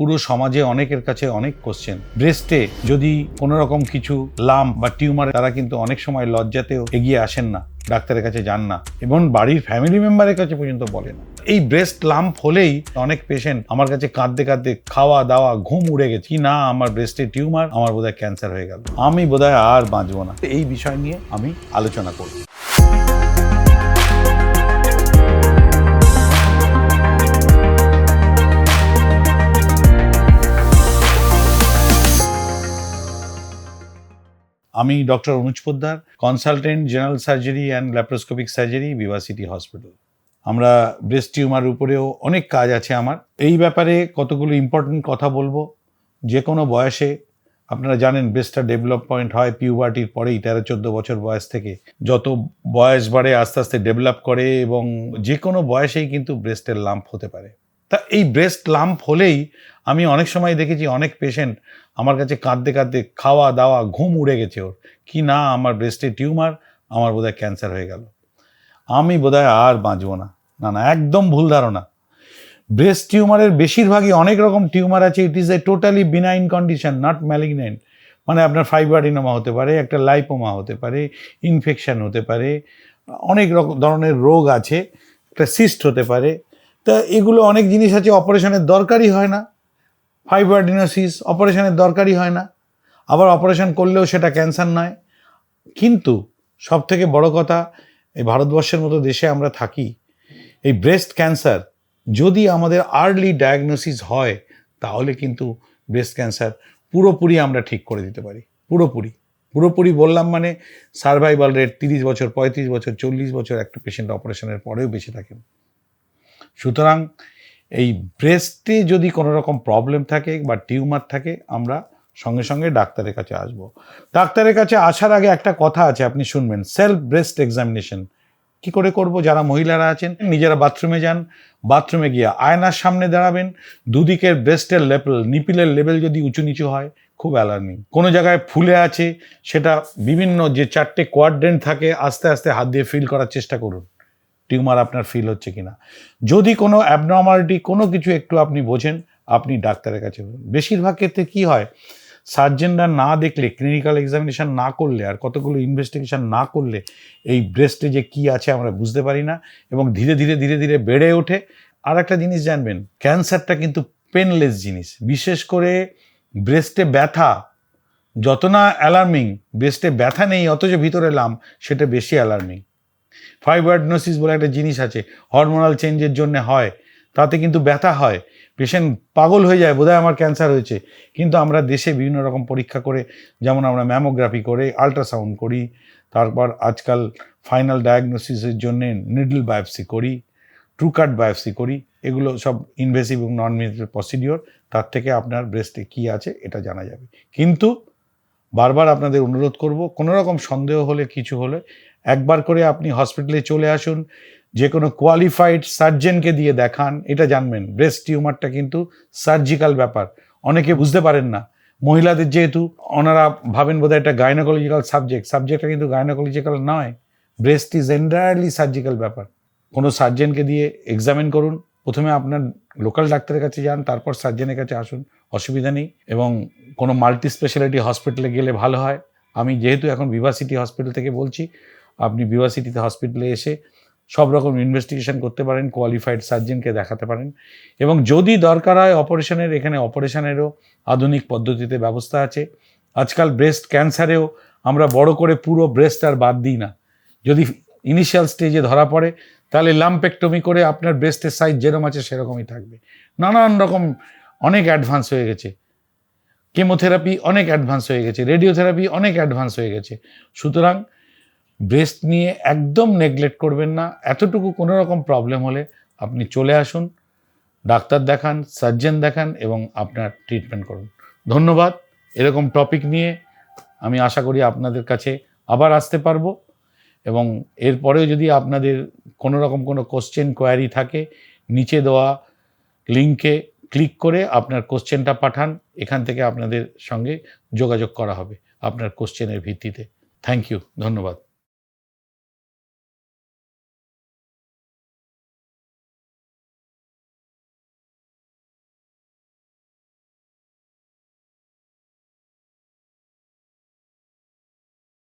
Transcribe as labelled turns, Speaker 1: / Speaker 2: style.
Speaker 1: পুরো সমাজে অনেকের কাছে অনেক কোশ্চেন ব্রেস্টে যদি কোনো রকম কিছু লাম বা টিউমার, তারা কিন্তু অনেক সময় লজ্জাতেও এগিয়ে আসেন না, ডাক্তারের কাছে যান না এবং বাড়ির ফ্যামিলি মেম্বারের কাছে পর্যন্ত বলে না। এই ব্রেস্ট লাম্প হলেই অনেক পেশেন্ট আমার কাছে কাঁদতে কাঁদতে খাওয়া দাওয়া ঘুম উড়ে গেছে, কি না, আমার ব্রেস্টে টিউমার, আমার বোধহয় ক্যান্সার হয়ে গেল। আমি বোধহয় আর বাঁচবো না। এই বিষয় নিয়ে আমি আলোচনা করব। আমি doctor Anuj Poddar consultant general surgery and laparoscopic surgery Vibha city hospital আমরা ব্রেস্ট টিউমার উপরেও অনেক কাজ আছে আমার। এই ব্যাপারে কতগুলো ইম্পর্টেন্ট কথা বলব। যে কোনো বয়সে, আপনারা জানেন ব্রেস্টটা ডেভেলপ পয়েন্ট হয় পিউবার্টির পরেই তেরো চোদ্দ বছর বয়স থেকে। যত বয়স বাড়ে, আস্তে আস্তে ডেভেলপ করে এবং যে কোনো বয়সেই কিন্তু ব্রেস্টের লাম্প হতে পারে। তা এই ব্রেস্ট লাম্প হলেই আমি অনেক সময় দেখেছি অনেক পেশেন্ট আমার কাছে কাঁদতে কাঁদতে খাওয়া দাওয়া ঘুম উড়ে গেছে ওর। কি না আমার ব্রেস্টে টিউমার আমার বোধহয় ক্যান্সার হয়ে গেল। আমি বোধহয় আর বাঁচবো না। না না, একদম ভুল ধারণা। ব্রেস্ট টিউমারের বেশিরভাগই অনেক রকম টিউমার আছে it is a totally benign condition not malignant মানে আপনার ফাইবারিনোমা হতে পারে, একটা লাইপোমা হতে পারে ইনফেকশন হতে পারে, অনেক রকম ধরনের রোগ আছে, একটা সিস্ট হতে পারে তা এগুলো অনেক জিনিস আছে, অপারেশনের দরকারই হয় না। ফাইবারডিনোসিস অপারেশনের দরকারই হয় না। আবার অপারেশন করলেও সেটা ক্যান্সার নয়। কিন্তু সব থেকে বড় কথা, এই ভারতবর্ষের মতো দেশে আমরা থাকি, এই ব্রেস্ট ক্যান্সার যদি আমাদের আর্লি ডায়াগনোসিস হয়, তাহলে কিন্তু ব্রেস্ট ক্যান্সার পুরোপুরি আমরা ঠিক করে দিতে পারি। পুরোপুরি। পুরোপুরি বললাম মানে সার্ভাইভাল রেট তিরিশ বছর, পঁয়ত্রিশ বছর, চল্লিশ বছর একটা পেশেন্ট অপারেশনের পরেও বেঁচে থাকেন। সুতরাং এই ব্রেস্টে যদি কোনো রকম প্রবলেম থাকে বা টিউমার থাকে, আমরা সঙ্গে সঙ্গে ডাক্তারের কাছে আসব। ডাক্তারের কাছে আসার আগে একটা কথা আছে, আপনি শুনবেন সেলফ ব্রেস্ট এক্সামিনেশন কি করে করব? যারা মহিলারা আছেন, নিজেরা বাথরুমে যান বাথরুমে গিয়ে আয়নার সামনে দাঁড়াবেন, দুদিকের ব্রেস্টের লেভেল নিপিলের লেভেল যদি উঁচু নিচু হয়, খুব অ্যালার্মিং কোনো জায়গায় ফুলে আছে, সেটা বিভিন্ন যে চারটে কোয়াড্রেন্ট থাকে, আস্তে আস্তে হাত দিয়ে ফিল করার চেষ্টা করুন। টিউমার আপনার ফিল হচ্ছে কিনা। যদি কোনো অ্যাবনর্মালিটি কোনো কিছু একটু আপনি বোঝেন, আপনি ডাক্তারের কাছে। বেশিরভাগ ক্ষেত্রে কী হয় সার্জেনরা না দেখলে ক্লিনিক্যাল এক্সামিনেশন না করলে আর কতগুলো ইনভেস্টিগেশন না করলে এই ব্রেস্টে যে কি আছে আমরা বুঝতে পারি না এবং ধীরে ধীরে ধীরে ধীরে বেড়ে ওঠে। আর একটা জিনিস জানবেন, ক্যান্সারটা কিন্তু পেনলেস জিনিস। বিশেষ করে ব্রেস্টে ব্যথা, যত না অ্যালার্মিং ব্রেস্টে ব্যথা নেই, অথচ ভিতরে লাম, সেটা বেশি অ্যালার্মিং ফাইবারডনোসিস বলে একটা জিনিস আছে হরমোনাল চেঞ্জের জন্য হয়, তাতে কিন্তু ব্যথা হয় পেশেন্ট পাগল হয়ে যায়, বোধহয় আমার ক্যান্সার হয়েছে, কিন্তু আমরা দেশে বিভিন্ন রকম পরীক্ষা করে, যেমন আমরা ম্যামোগ্রাফি করে আল্ট্রাসাউন্ড করি, তারপর আজকাল ফাইনাল ডায়াগনোসিসের জন্য নিডল বায়োপসি করি ট্রুকাট বায়োপসি করি, এগুলো সব ইনভেসিভ এবং নন ইনভেসিভ প্রসিডিওর তার থেকে আপনার ব্রেস্টে কী আছে, এটা জানা যাবে। কিন্তু বারবার আপনাদের অনুরোধ করব, কোনো রকম সন্দেহ হলে, কিছু হলে, একবার করে আপনি হসপিটালে চলে আসুন, যে কোনো কোয়ালিফাইড সার্জেনকে দিয়ে দেখান, এটা জানবেন। ব্রেস্ট টিউমারটা কিন্তু সার্জিক্যাল ব্যাপার। অনেকে বুঝতে পারেন না। মহিলাদের যেহেতু, ওনারা ভাবেন বোধহয় একটা গাইনোকোলজিক্যাল সাবজেক্ট সাবজেক্টটা কিন্তু গাইনোকোলজিক্যাল নয়। ব্রেস্ট ইজ এন্টায়ারলি সার্জিক্যাল ব্যাপার। কোনো সার্জেনকে দিয়ে এক্সামিন করুন প্রথমে আপনার লোকাল ডাক্তারের কাছে যান, তারপর সার্জেনের কাছে আসুন, অসুবিধা নেই। এবং কোনো মাল্টি স্পেশালিটি হসপিটালে গেলে ভালো হয়। আমি যেহেতু এখন বিভা সিটি হসপিটাল থেকে বলছি, আপনি বিভা সিটিতে হসপিটালে এসে সব রকম ইনভেস্টিগেশন করতে পারেন কোয়ালিফাইড সার্জেনকে দেখাতে পারেন। এবং যদি দরকার হয় অপারেশনের এখানে অপারেশনেরও আধুনিক পদ্ধতিতে ব্যবস্থা আছে। আজকাল ব্রেস্ট ক্যান্সারেও আমরা বড় করে পুরো ব্রেস্ট আর বাদ দিই না। যদি ইনিশিয়াল স্টেজে ধরা পড়ে, তাহলে লাম্পেক্টমি করে আপনার ব্রেস্টের সাইজ যেরকম আছে সেরকমই থাকবে। নানান রকম অনেক অ্যাডভান্স হয়ে গেছে। কেমোথেরাপি অনেক অ্যাডভান্স হয়ে গেছে রেডিওথেরাপি অনেক অ্যাডভান্স হয়ে গেছে। সুতরাং ব্রেস্ট নিয়ে একদম নেগলেক্ট করবেন না, এতটুকু কোনো রকম প্রবলেম হলে আপনি চলে আসুন, ডাক্তার দেখান সার্জেন দেখান এবং আপনার ট্রিটমেন্ট করুন। ধন্যবাদ। এরকম টপিক নিয়ে আমি আশা করি আপনাদের কাছে আবার আসতে পারব। এবং এরপরেও যদি আপনাদের কোনো রকম কোনো কোশ্চেন কোয়ারি থাকে, নিচে দেওয়া লিঙ্কে ক্লিক করে আপনার কোশ্চেনটা পাঠান, এখান থেকে আপনাদের সঙ্গে যোগাযোগ করা হবে আপনার কোশ্চেনের ভিত্তিতে। থ্যাংক ইউ ধন্যবাদ।